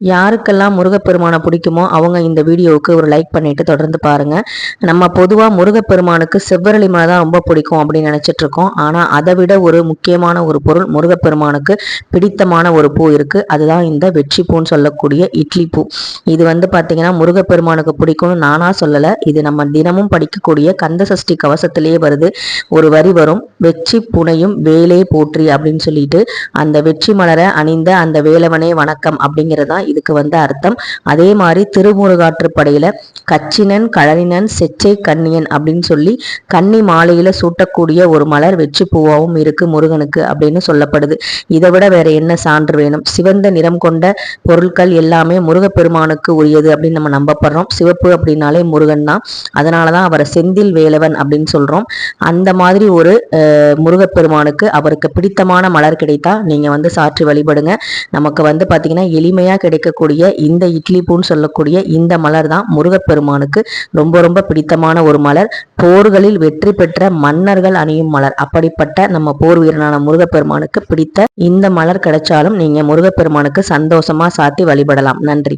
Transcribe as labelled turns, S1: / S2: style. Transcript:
S1: யாருக்கெல்லாம் முருகப்பெருமானை பிடிக்குமோ அவங்க இந்த வீடியோவுக்கு ஒரு லைக் பண்ணிட்டு தொடர்ந்து பாருங்க. நம்ம பொதுவாக முருகப்பெருமானுக்கு செவ்வரளி மலை தான் ரொம்ப பிடிக்கும் அப்படின்னு நினச்சிட்ருக்கோம் ஆனால் அதை விட ஒரு முக்கியமான ஒரு பொருள் முருகப்பெருமானுக்கு பிடித்தமான ஒரு பூ இருக்கு. அதுதான் இந்த வெற்றி பூன்னு சொல்லக்கூடிய இட்லி பூ. இது வந்து பார்த்தீங்கன்னா முருகப்பெருமானுக்கு பிடிக்கும்னு நானா சொல்லலை. இது நம்ம தினமும் படிக்கக்கூடிய கந்த சஷ்டி கவசத்திலேயே வருது. ஒரு வரி வரும் வெற்றி புனையும் வேலே போற்றி அப்படின்னு சொல்லிட்டு அந்த வெற்றி மலரை அணிந்த அந்த வேலவனே வணக்கம் அப்படிங்கிறதான் இதுக்கு வந்து அர்த்தம். அதே மாதிரி திருமுருகாற்றுப்படையில கச்சினன் கழனினன் செச்சை கண்ணியன் அப்படின்னு சொல்லி கன்னி மாலையில சூட்டக்கூடிய ஒரு மலர் வெற்றி பூவாவும் இருக்கு முருகனுக்கு அப்படின்னு சொல்லப்படுது. இதை விட வேற என்ன சான்று வேணும்? சிவந்த நிறம் கொண்ட பொருட்கள் எல்லாமே முருகப்பெருமானுக்கு உரியது அப்படின்னு நம்ம நம்பப்படுறோம். சிவப்பு அப்படின்னாலே முருகன் தான். அதனாலதான் அவரை செந்தில் வேலவன் அப்படின்னு சொல்றோம். அந்த மாதிரி ஒரு முருகப்பெருமானுக்கு அவருக்கு பிடித்தமான மலர் கிடைத்தா நீங்க வந்து சாற்றி வழிபடுங்க. நமக்கு வந்து பாத்தீங்கன்னா எளிமையா கிடை கிடைக்கக்கூடிய இந்த இட்லி பூன்னு சொல்லக்கூடிய இந்த மலர் தான் முருகப்பெருமானுக்கு ரொம்ப ரொம்ப பிடித்தமான ஒரு மலர். போர்களில் வெற்றி பெற்ற மன்னர்கள் அணியும் மலர். அப்படிப்பட்ட நம்ம போர் வீரனான முருகப்பெருமானுக்கு பிடித்த இந்த மலர் கிடைச்சாலும் நீங்க முருகப்பெருமானுக்கு சந்தோஷமா சாத்தி வழிபடலாம். நன்றி.